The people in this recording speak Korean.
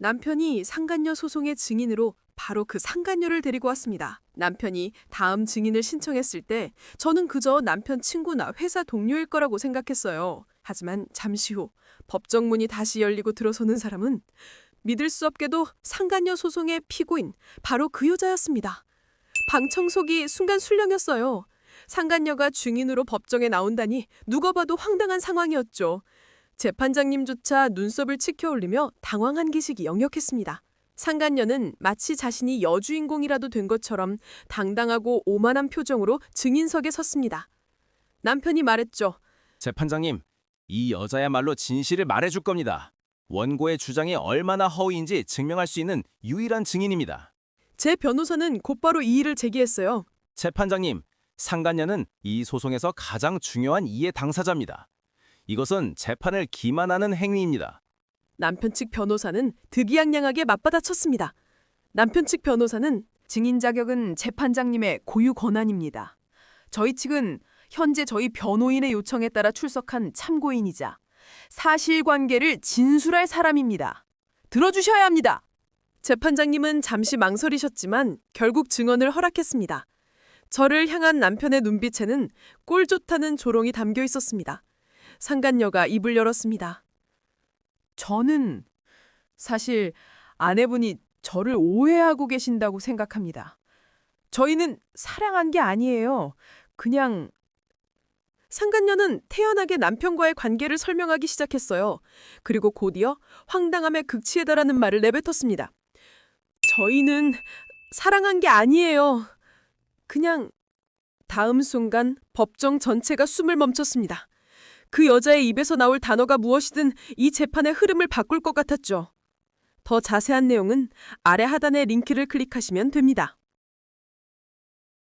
남편이 상간녀 소송의 증인으로 바로 그 상간녀를 데리고 왔습니다. 남편이 다음 증인을 신청했을 때 저는 그저 남편 친구나 회사 동료일 거라고 생각했어요. 하지만 잠시 후 법정 문이 다시 열리고 들어서는 사람은 믿을 수 없게도 상간녀 소송의 피고인 바로 그 여자였습니다. 방 청소기 순간 술령이었어요. 상간녀가 증인으로 법정에 나온다니 누가 봐도 황당한 상황이었죠. 재판장님조차 눈썹을 치켜 올리며 당황한 기색이 역력했습니다. 상간녀는 마치 자신이 여주인공이라도 된 것처럼 당당하고 오만한 표정으로 증인석에 섰습니다. 남편이 말했죠. 재판장님, 이 여자야말로 진실을 말해줄 겁니다. 원고의 주장이 얼마나 허위인지 증명할 수 있는 유일한 증인입니다. 제 변호사는 곧바로 이의를 제기했어요. 재판장님, 상간녀는 이 소송에서 가장 중요한 이해 당사자입니다. 이것은 재판을 기만하는 행위입니다. 남편 측 변호사는 득이양양하게 맞받아쳤습니다. 남편 측 변호사는 증인 자격은 재판장님의 고유 권한입니다. 저희 측은 현재 저희 변호인의 요청에 따라 출석한 참고인이자 사실관계를 진술할 사람입니다. 들어주셔야 합니다. 재판장님은 잠시 망설이셨지만 결국 증언을 허락했습니다. 저를 향한 남편의 눈빛에는 꼴 좋다는 조롱이 담겨 있었습니다. 상간녀가 입을 열었습니다. 저는 사실 아내분이 저를 오해하고 계신다고 생각합니다. 저희는 사랑한 게 아니에요. 그냥 상간녀는 태연하게 남편과의 관계를 설명하기 시작했어요. 그리고 곧이어 황당함에 극치에 달하는 말을 내뱉었습니다. 저희는 사랑한 게 아니에요. 그냥 다음 순간 법정 전체가 숨을 멈췄습니다. 그 여자의 입에서 나올 단어가 무엇이든 이 재판의 흐름을 바꿀 것 같았죠. 더 자세한 내용은 아래 하단의 링크를 클릭하시면 됩니다.